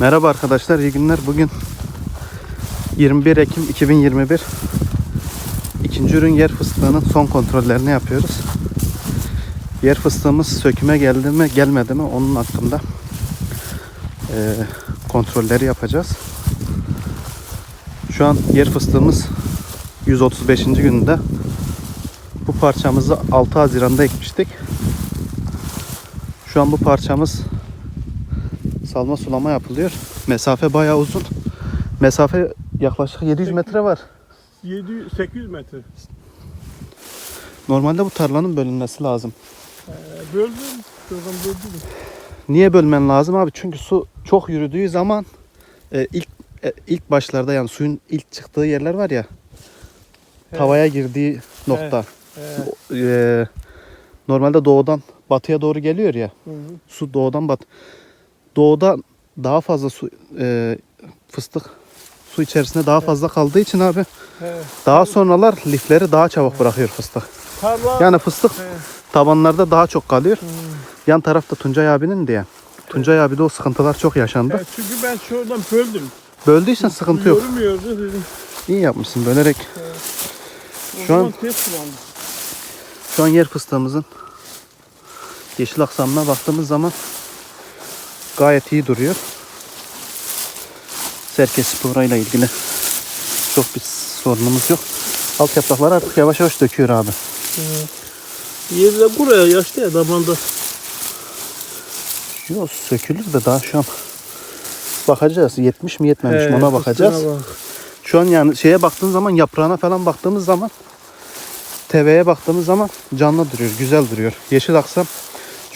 Merhaba arkadaşlar, iyi günler. Bugün 21 Ekim 2021. İkinci ürün yer fıstığının son kontrollerini yapıyoruz. Yer fıstığımız söküme geldi mi, gelmedi mi onun hakkında eee, kontrolleri yapacağız. Şu an yer fıstığımız 135. gününde. Bu parçamızı 6 Haziran'da ekmiştik. Şu an bu parçamız salma sulama yapılıyor. Mesafe bayağı uzun. Mesafe yaklaşık 700 metre var. 700 800 metre. Normalde bu tarlanın bölünmesi lazım. Ee, böldüm. Şuradan böldüm. Niye bölmen lazım abi? Çünkü su çok yürüdüğü zaman e, ilk e, ilk başlarda yani suyun ilk çıktığı yerler var ya He. tavaya girdiği nokta. Ee, E, normalde doğudan batıya doğru geliyor ya. hı hı. Su doğudan bat. Doğuda daha fazla su e, fıstık su içerisinde daha fazla kaldığı için abi He. daha sonralar lifleri daha çabuk bırakıyor fıstık. Tarla. Yani fıstık He. tabanlarda daha çok kalıyor. Hı. Yan tarafta Tuncay abinin diye. Tuncay abi de o sıkıntılar çok yaşandı. He, çünkü ben şuradan böldüm. Böldüysen sıkıntı yok. Yürümüyordu dedim. İyi yapmışsın bölerek. O Şu an-. Şu an yer fıstığımızın yeşil aksamına baktığımız zaman gayet iyi duruyor. Serke spora ile ilgili çok bir sorunumuz yok. Alt yapraklar artık yavaş yavaş döküyor abi. Yeri de buraya yaşlı ya damanda. Yok sökülür de daha şu an bakacağız. 70 mi yetmemiş mi He, ona bakacağız. bak. Şu an yani şeye baktığın zaman yaprağına falan baktığımız zaman TV'ye baktığımız zaman canlı duruyor, güzel duruyor. Yeşil aksam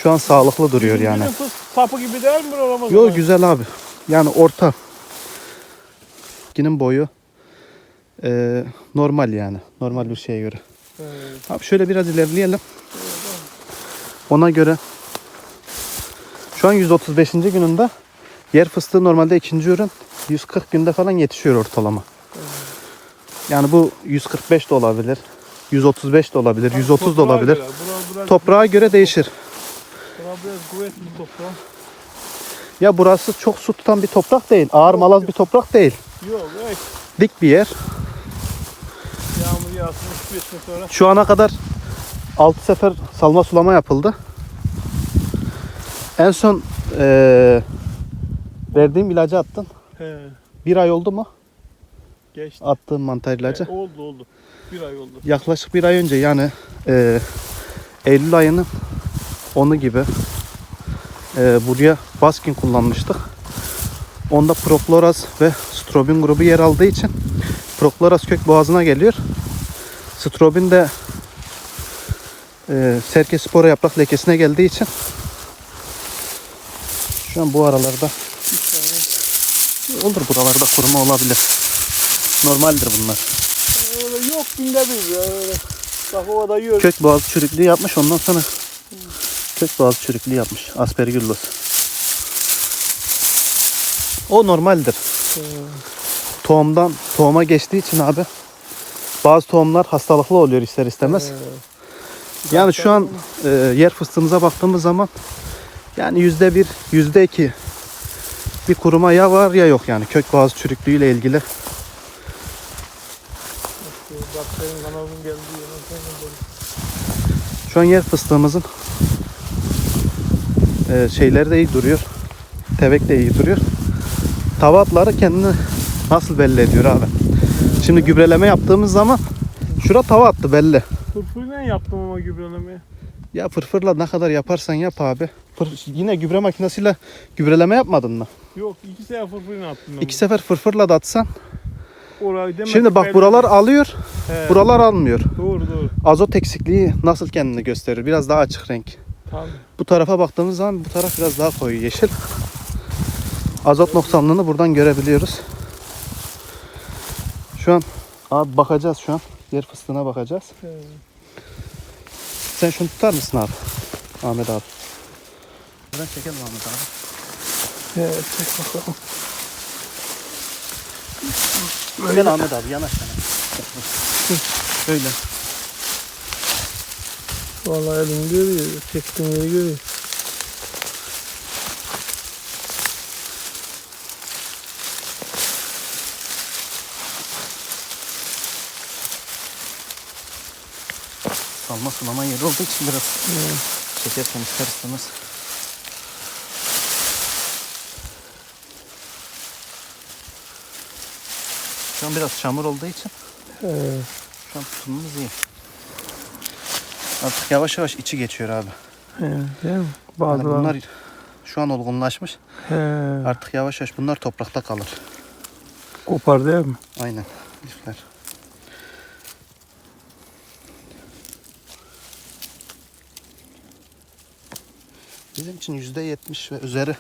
şu an sağlıklı duruyor yani. Bizim fıs sapı gibi değil mi Ramazan? Yo güzel abi. Yani orta. Ginin boyu eee, normal yani. Normal bir şeye göre. He. Abi şöyle biraz ilerleyelim. Ona göre şu an 135. gününde yer fıstığı normalde ikinci ürün 140 günde falan yetişiyor ortalama. Yani bu 145 de olabilir. 135 de olabilir, 130 da olabilir. göre. Bura, bura, Toprağa göre değişir. Biraz kuvvetli toprak. Ya burası çok su tutan bir toprak değil. Ağır malaz bir toprak değil. Yok evet. Dik bir yer. Yağmur yağsın 3 gün sonra. Şu ana kadar 6 sefer salma sulama yapıldı. En son eee, verdiğim ilacı attın. He. Bir ay oldu mu? Geçti. Attığım mantar ilacı. He, oldu oldu. Bir ay oldu. Yaklaşık bir ay önce yani eee, Eylül ayının 10'u gibi eee, buraya Baskin kullanmıştık. Onda Proploraz ve Strobin grubu yer aldığı için Proploraz kök boğazına geliyor. Strobin de eee serke spora yaprak lekesine geldiği için şu an bu aralarda olur buralarda kuruma olabilir. Normaldir bunlar. Öyle yok binde bir ya öyle. Kök boğazı çürüklüğü yapmış ondan sonra kök boğazı çürüklüğü yapmış. Aspergillus. O normaldir. Tohumdan tohuma geçtiği için abi bazı tohumlar hastalıklı oluyor ister istemez. Yani şu an e, yer fıstığımıza baktığımız zaman yani yüzde bir, yüzde iki bir kuruma ya var ya yok yani kök boğazı çürüklüğüyle ilgili. Şu an yer fıstığımızın e, şeyleri de iyi duruyor. Tevek de iyi duruyor. Tavatları kendini nasıl belli ediyor abi. Şimdi gübreleme yaptığımız zaman şura tava attı belli. Fırfırla yaptım ama gübrelemeyi. Ya fırfırla ne kadar yaparsan yap abi. Fır- yine gübre makinesiyle gübreleme yapmadın mı? Yok iki sefer fırfırla attım ben. İki sefer fırfırla da atsan. Orayı Şimdi bak buralar alıyor, He, buralar almıyor. Doğru doğru. Azot eksikliği nasıl kendini gösterir? Biraz daha açık renk. Tabii. Bu tarafa baktığımız zaman bu taraf biraz daha koyu yeşil. Azot noksanlığını buradan görebiliyoruz. Şu an abi bakacağız şu an. Yer fıstığına bakacağız. He. Sen şunu tutar mısın abi? Ahmet abi. Buradan çekelim Ahmet abi. He, çek bakalım. Gel Ahmet abi yanaş yana. Böyle. Vallahi elim görüyor. Çektim yeri görüyor. Salma sulama yeri olduğu için biraz evet. çekerken ister istemez. Şu an biraz çamur olduğu için. Evet. Şu an tutumumuz iyi. Artık yavaş yavaş içi geçiyor abi. He. Değil mi? Yani Bazıları. bunlar şu an olgunlaşmış. He. Artık yavaş yavaş bunlar toprakta kalır. Kopar değil mi? Aynen. Lifler. Bizim için yüzde yetmiş ve üzeri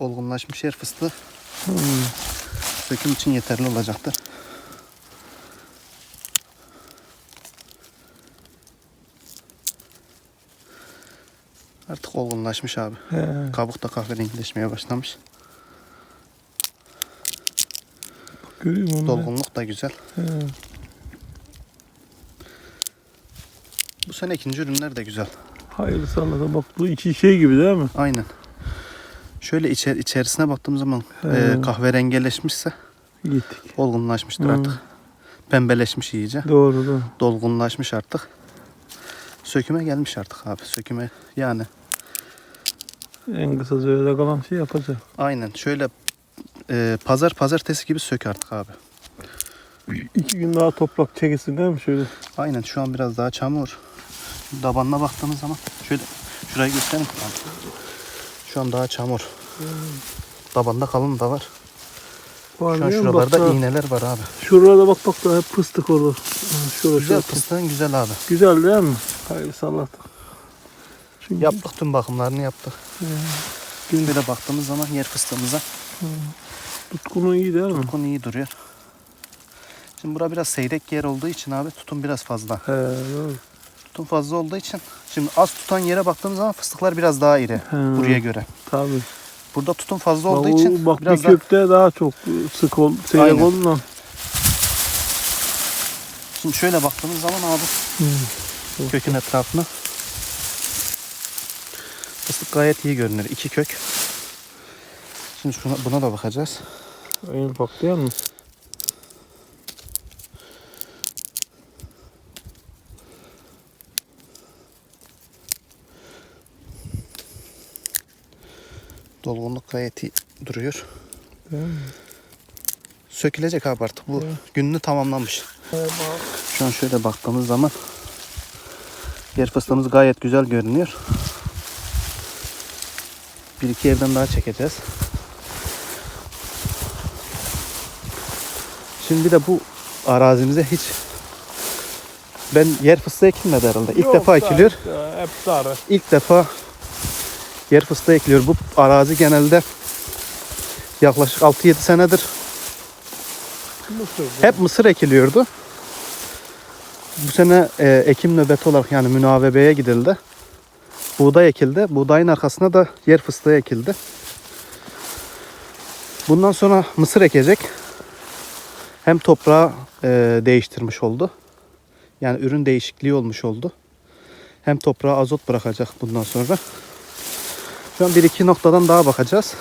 olgunlaşmış yer fıstığı Hmm. söküm için yeterli olacaktır. Artık olgunlaşmış abi. He. Kabuk da kahverengileşmeye başlamış. Görüyor musun? onu? Dolgunluk da güzel. He. Bu sene ikinci ürünler de güzel. Hayırlısı Allah'a bak bu içi şey gibi değil mi? Aynen. Şöyle içer, içerisine baktığım zaman He. e, kahverengileşmişse Gittik. olgunlaşmıştır Hı. artık. Pembeleşmiş iyice. Doğru doğru. Dolgunlaşmış artık. Söküme gelmiş artık abi. Söküme yani En kısa sürede kalan şey yapacak. aynen şöyle e, pazar pazartesi gibi sök artık abi. İki gün daha toprak çekilsin değil mi şöyle? Aynen şu an biraz daha çamur. Dabanına baktığımız zaman şöyle şurayı göstereyim. Şu an daha çamur. Tabanda kalın da var. Var Şu an? Bak şuralarda daha- iğneler var abi. Şurada bak bak daha hep fıstık olur. Şurada Güzel şurada. fıstığın güzel abi. Güzel değil mi? Hayırlısı Allah'tan. Çünkü Yaptık tüm bakımlarını yaptık. He. Şimdi de baktığımız zaman yer fıstığımıza tutkunu iyi değil mi? tutkun iyi duruyor. Şimdi bura biraz seyrek yer olduğu için abi tutum biraz fazla. He, doğru. Tutum fazla olduğu için şimdi az tutan yere baktığımız zaman fıstıklar biraz daha iri He. buraya göre. Tabii. Burada tutum fazla Bak, olduğu o- için bak bir biraz daha kökte daha çok sık ol, seyrek olduğundan. şimdi şöyle baktığımız zaman abi Hı. kökün etrafına fıstık gayet iyi görünür. İki kök. Şimdi şuna, buna da bakacağız. En değil mi? Dolgunluk gayet iyi duruyor. Mi? Sökülecek abi artık. Bu Evet. gününü tamamlamış. Bak. Şu an şöyle baktığımız zaman yer fıstığımız gayet güzel görünüyor. Bir iki yerden daha çekeceğiz. Şimdi de bu arazimize hiç ben yer fıstığı ekilmedi herhalde. İlk Yok, defa ekiliyor. işte, Hep sarı. İlk defa yer fıstığı ekiliyor. Bu arazi genelde yaklaşık 6-7 senedir Mısır. hep mısır ekiliyordu. Bu sene e, ekim nöbeti olarak yani münavebeye gidildi. Buğday ekildi. Buğdayın arkasına da yer fıstığı ekildi. Bundan sonra mısır ekecek. Hem toprağı e, değiştirmiş oldu. Yani ürün değişikliği olmuş oldu. Hem toprağa azot bırakacak bundan sonra. Şu an bir iki noktadan daha bakacağız.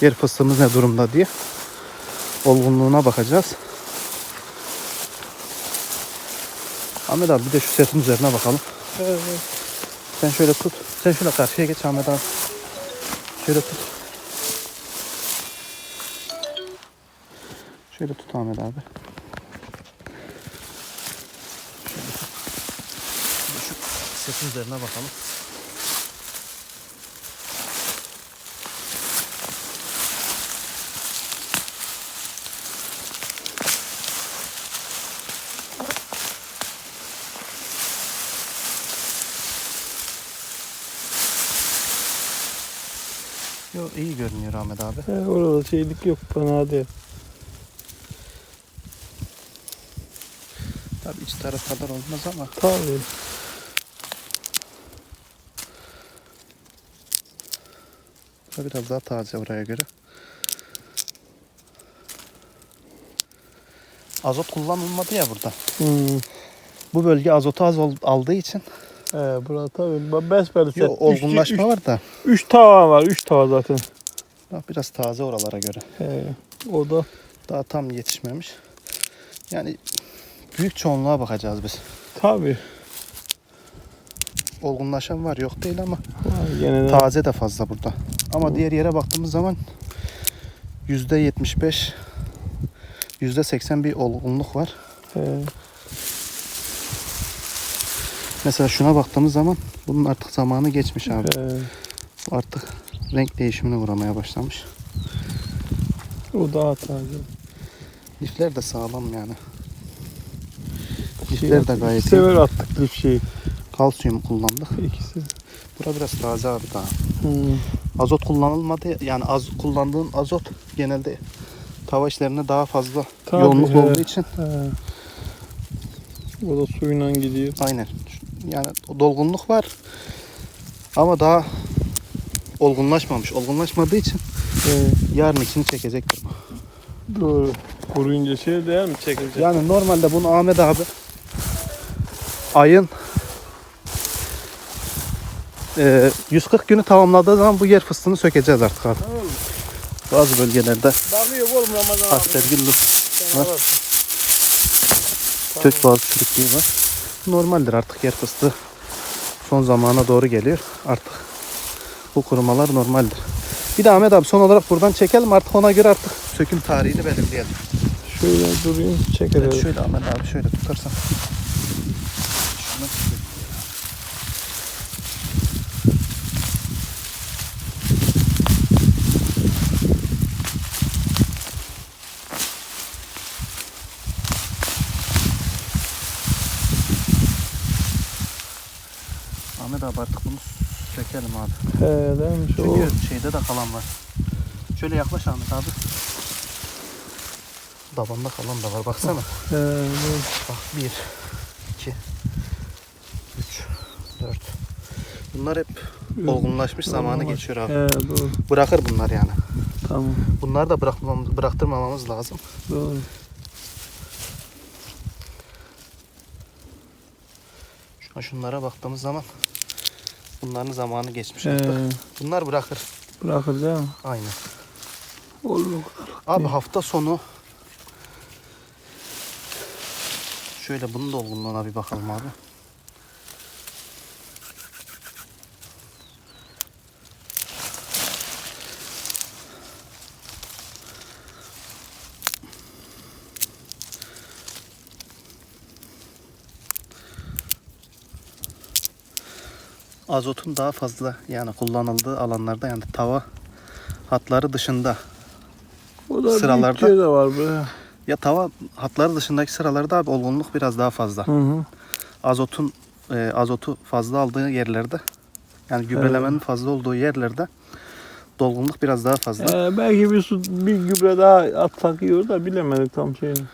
Yer fıstığımız ne durumda diye. Olgunluğuna bakacağız. Ahmet abi bir de şu setin üzerine bakalım. Evet. Sen şöyle tut. Sen şöyle karşıya geç Ahmet abi. Şöyle tut. Şöyle tut Ahmet abi. Şöyle tut. Şu setin üzerine bakalım. Yo iyi görünüyor Ahmet abi. He, orada şeylik yok fena değil. Tabii iç taraf kadar olmaz ama Tabii. bu biraz daha taze oraya göre. Azot kullanılmadı ya burada. Hmm. Bu bölge azotu az aldığı için He, burada tabii. Besbelli yo, set. Üç, olgunlaşma üç, var da üç tava var. Üç tava zaten. biraz taze oralara göre. He, o da Daha tam yetişmemiş. Yani büyük çoğunluğa bakacağız biz. Tabii. Olgunlaşan var yok değil ama Gene de. taze de fazla burada. Ama diğer yere baktığımız zaman yüzde yetmiş beş yüzde seksen bir olgunluk var. He. Mesela şuna baktığımız zaman bunun artık zamanı geçmiş abi. He. Artık renk değişimine uğramaya başlamış. O daha taze. Lifler de sağlam yani. Şey Lifler de gayet iyi. Sever attık lif şeyi. Kalsiyum kullandık. İkisi. Bura biraz taze abi daha. Hı. Azot kullanılmadı. Yani az kullandığın azot genelde tava işlerine daha fazla Tabii, yoğunluklu he. olduğu için He. O da suyla gidiyor. aynen. Yani o dolgunluk var. Ama daha olgunlaşmamış. Olgunlaşmadığı için He. yarın içini çekecektir bu. Doğru. Kuruyunca şey değer mi çekilecek? Yani normalde bunu Ahmet abi ayın e, 140 günü tamamladığı zaman bu yer fıstığını sökeceğiz artık abi. Tamam? Bazı bölgelerde Bakıyor oğlum Ramazan abi. aspergillus Sen var. kök boğaz çürüklüğü var. Normaldir artık yer fıstığı son zamana doğru geliyor. Artık bu kurumalar normaldir. Bir de Ahmet abi son olarak buradan çekelim artık ona göre artık söküm tarihini belirleyelim. Şöyle durayım çeker. Evet, şöyle Ahmet abi şöyle tutarsan. Şunu Ahmet abi artık bunu sökelim abi. He demiş o. Çünkü şeyde de kalan var. Şöyle yaklaş Ahmet abi. Dabanda kalan da var baksana. He, dur. Bak 1, 2, 3, 4. Bunlar hep olgunlaşmış zamanı geçiyor abi. He doğru. Bırakır bunlar yani. Tamam. Bunları da bırakmamamız, bıraktırmamamız lazım. Doğru. Şu şunlara baktığımız zaman bunların zamanı geçmiş He, artık. Bunlar bırakır. bırakır değil mi? Aynen. Olur. Abi hafta sonu şöyle bunun da olgunluğuna bir bakalım abi. Azotun daha fazla yani kullanıldığı alanlarda yani tava hatları dışında O da Sıralarda- büyük de var be. Ya tava hatları dışındaki sıralarda abi olgunluk biraz daha fazla. Hı hı. Azotun e, azotu fazla aldığı yerlerde yani gübrelemenin fazla olduğu yerlerde dolgunluk biraz daha fazla. Ee, belki bir su bir gübre daha atsak iyi olur da bilemedik tam şeyini.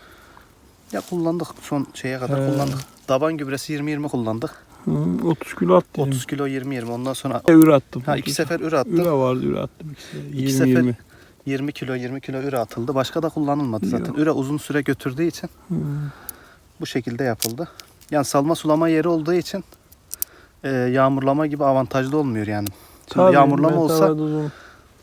Ya kullandık son şeye kadar He. kullandık. Taban gübresi 20-20 kullandık. Hı, 30 kilo attım. 30 kilo 20-20 ondan sonra Ür attım. ha, iki sefer ür attı. Üre vardı üre attım ikisi. 20 İki sefer 20. 20 kilo 20 kilo üre atıldı. Başka da kullanılmadı zaten. Yok. Üre uzun süre götürdüğü için Hı. bu şekilde yapıldı. Yani salma sulama yeri olduğu için e, yağmurlama gibi avantajlı olmuyor yani. Şimdi Tabii, yağmurlama olsa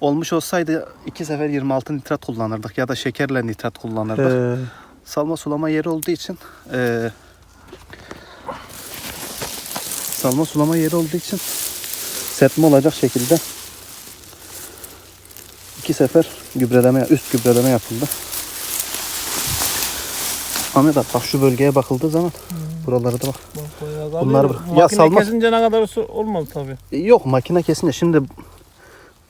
olmuş olsaydı iki sefer 26 nitrat kullanırdık ya da şekerle nitrat kullanırdık. He. Salma sulama yeri olduğu için e, salma sulama yeri olduğu için serpme olacak şekilde iki sefer gübreleme üst gübreleme yapıldı. Ahmet abi bak şu bölgeye bakıldığı zaman buralara da bak. Bak Bunlar- kalıyor. Ya salma- kesince ne kadar su olmaz tabii. Yok makine kesince şimdi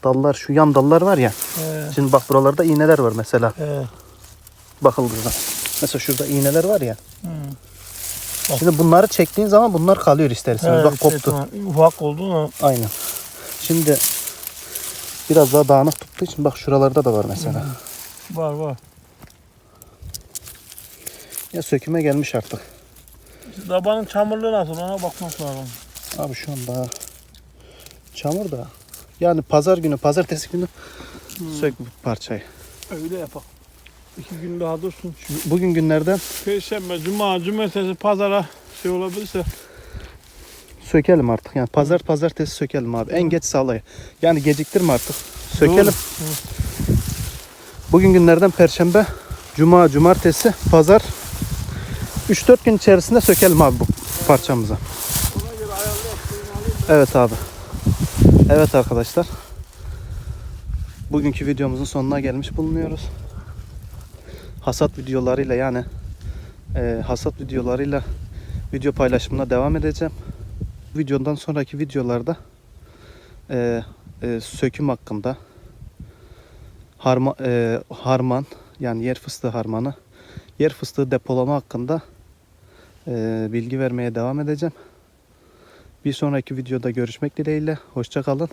dallar şu yan dallar var ya. He. Şimdi bak buralarda iğneler var mesela He. bakıldığı zaman. Mesela şurada iğneler var ya. Hı. Şimdi bunları çektiğin zaman bunlar kalıyor ister istemez. He, Bak şey, koptu. tamam. Ufak oldu mu? Aynen. Şimdi biraz daha dağınık tuttuğu için bak şuralarda da var mesela. Var var. Ya söküme gelmiş artık. Dabanın çamurluğu nasıl ona bakmak lazım. Abi şu an daha çamur da. Yani pazar günü, pazartesi günü sök bu parçayı. Öyle yapalım. İki gün daha dursun. Bugün günlerden Perşembe, cuma, cumartesi, pazara şey olabilirse. sökelim artık. Yani pazar pazartesi sökelim abi. En geç salı. Yani geciktirme artık. Sökelim. Bugün günlerden perşembe, cuma, cumartesi, pazar 3-4 gün içerisinde sökelim abi bu parçamızı. Ona göre ayarlayıp suyunu alayım. Evet abi. Evet arkadaşlar. Bugünkü videomuzun sonuna gelmiş bulunuyoruz. Hasat videolarıyla yani e, hasat videolarıyla video paylaşımına devam edeceğim. Videodan sonraki videolarda e, e, söküm hakkında harma, e, harman yani yer fıstığı harmanı yer fıstığı depolama hakkında e, bilgi vermeye devam edeceğim. Bir sonraki videoda görüşmek dileğiyle. Hoşça kalın.